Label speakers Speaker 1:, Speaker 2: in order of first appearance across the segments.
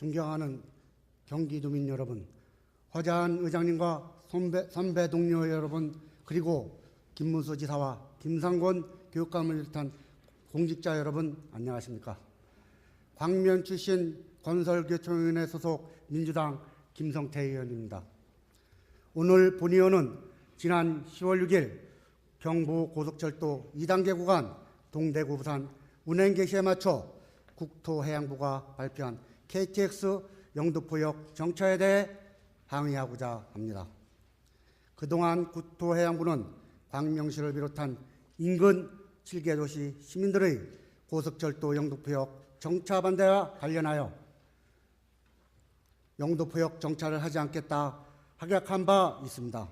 Speaker 1: 존경하는 경기도민 여러분, 허자한 의장님과 선배, 선배 동료 여러분, 그리고 김문수 지사와 김상곤 교육감을 비롯한 공직자 여러분, 안녕하십니까? 광면 출신 건설교통위원회 소속 민주당 김성태 의원입니다. 오늘 본의원은 지난 10월 6일 경부 고속철도 2단계 구간 동대구 부산 운행 개시에 맞춰 국토해양부가 발표한 KTX 영등포역 정차에 대해 항의하고자 합니다. 그동안 국토해양부는 광명시를 비롯한 인근 7개 도시 시민들의 고속철도 영등포역 정차 반대와 관련하여 영도포역 정차를 하지 않겠다 확약한 바 있습니다.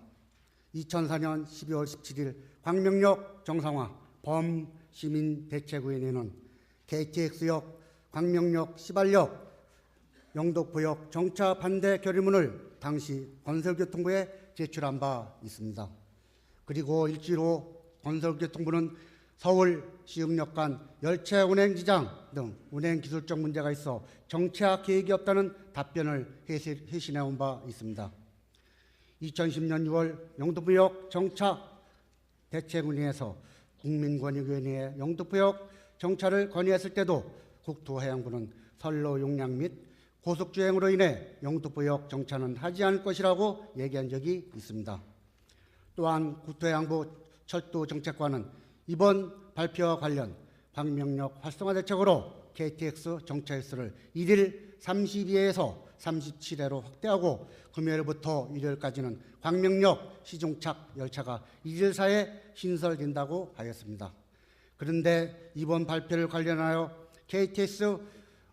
Speaker 1: 2004년 12월 17일 광명역 정상화 범시민대책위원회는 KTX역, 광명역, 시발역, 영도포역 정차 반대 결의문을 당시 건설교통부에 제출한 바 있습니다. 그리고 후 건설교통부는 서울 시흥역 간 열차 운행 지장 등 운행 기술적 문제가 있어 정차 계획이 없다는 답변을 회신해 온 바 있습니다. 2010년 6월 영도부역 정차 대책운영에서 국민권익위원회에 영도부역 정차를 건의했을 때도 국토해양부는 선로 용량 및 고속주행으로 인해 영도부역 정차는 하지 않을 것이라고 얘기한 적이 있습니다. 또한 국토해양부 철도 정책관은 이번 발표와 관련 광명역 활성화 대책으로 KTX 정차 횟수를 1일 32회에서 37회로 확대하고 금요일부터 일요일까지는 광명역 시종착 열차가 1일 사이에 신설된다고 하였습니다. 그런데 이번 발표를 관련하여 KTX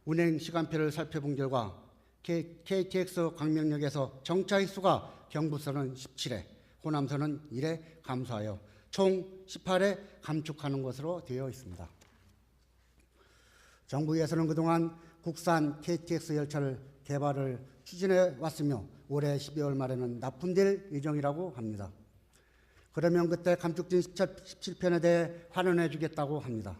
Speaker 1: 운행 시간표를 살펴본 결과 KTX 광명역에서 정차 횟수가 경부선은 17회, 호남선은 1회 감소하여 총 18회 감축하는 것으로 되어 있습니다. 정부에서는 그동안 국산 KTX 열차를 개발을 추진해 왔으며 올해 12월 말에는 납품될 예정이라고 합니다. 그러면 그때 감축된 17편에 대해 환원해 주겠다고 합니다.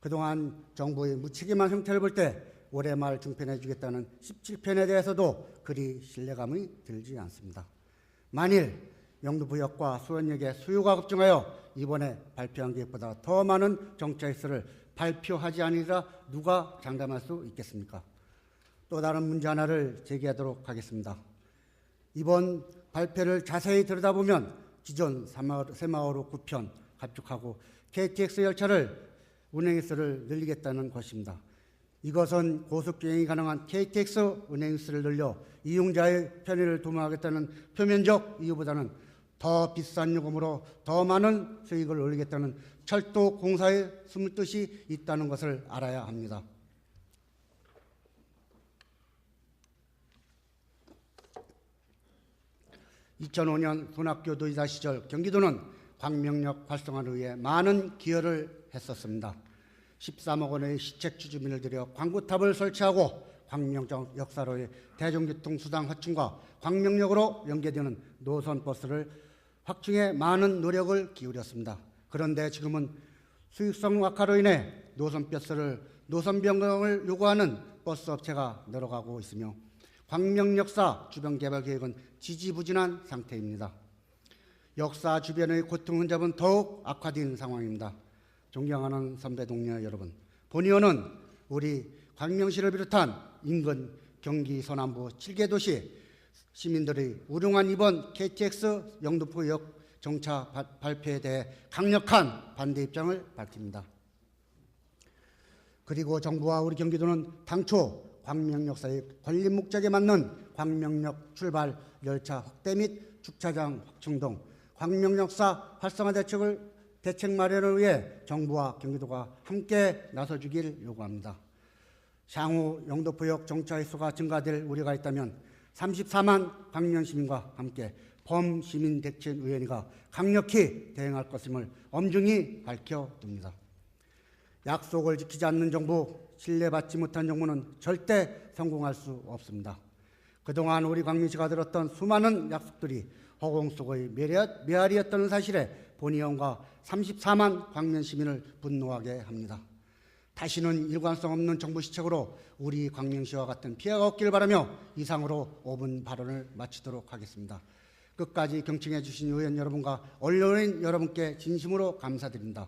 Speaker 1: 그동안 정부의 무책임한 형태를 볼 때 올해 말 중편해 주겠다는 17편에 대해서도 그리 신뢰감이 들지 않습니다. 만일 영도부역과 수원역의 수요가 급증하여 이번에 발표한 계획보다 더 많은 정차 횟수를 발표하지 않으리라 누가 장담할 수 있겠습니까? 또 다른 문제 하나를 제기하도록 하겠습니다. 이번 발표를 자세히 들여다보면 기존 새마을호 9편 합축하고 KTX 열차를 운행 횟수를 늘리겠다는 것입니다. 이것은 고속주행이 가능한 KTX 운행 횟수를 늘려 이용자의 편의를 도모하겠다는 표면적 이유보다는 더 비싼 요금으로 더 많은 수익을 올리겠다는 철도 공사의 숨을 뜻이 있다는 것을 알아야 합니다. (2005년) 손학규 도지사 시절 경기도는 광명역 활성화를 위해 많은 기여를 했었습니다. 13억 원의 시책 추진비를 들여 광고탑을 설치하고 광명역 역사로의 대중교통 수단 확충과 광명역으로 연계되는 노선 버스를 확충에 많은 노력을 기울였습니다. 그런데 지금은 수익성 악화로 인해 노선 버스를 노선 변경을 요구하는 버스 업체가 늘어가고 있으며 광명역사 주변 개발 계획은 지지부진한 상태입니다. 역사 주변의 고통 혼잡은 더욱 악화된 상황입니다. 존경하는 선배 동료 여러분, 본의원은 우리 광명시를 비롯한 인근 경기 서남부 7개 도시 시민들의 우롱한 이번 KTX 영등포역 정차 발표에 대해 강력한 반대 입장을 밝힙니다. 그리고 정부와 우리 경기도는 당초 광명 역 사의 권립 목적에 맞는 광명역 출발 열차 확대 및 주차장 확충 등 광명 역사 활성화 대책을 대책 마련을 위해 정부와 경기도가 함께 나서주길 요구합니다. 향후 영도포역 정차 횟수가 증가될 우려가 있다면 34만 광명 시민과 함께 범시민 대책 위원회가 강력히 대응할 것임을 엄중히 밝혀둡니다. 약속을 지키지 않는 정부, 신뢰받지 못한 정부는 절대 성공할 수 없습니다. 그동안 우리 광민시가 들었던 수많은 약속들이 허공 속의 메아리였다는 사실에 본의원과 34만 광면 시민을 분노하게 합니다. 다시는 일관성 없는 정부 시책으로 우리 광명시와 같은 피해가 없길 바라며 이상으로 5분 발언을 마치도록 하겠습니다. 끝까지 경청해 주신 의원 여러분과 언론인 여러분께 진심으로 감사드립니다.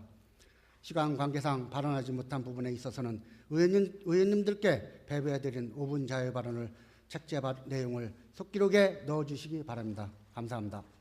Speaker 1: 시간 관계상 발언하지 못한 부분에 있어서는 의원님, 의원님들께 배부해드린 5분 자유 발언을 책제 바- 내용을 속기록에 넣어주시기 바랍니다. 감사합니다.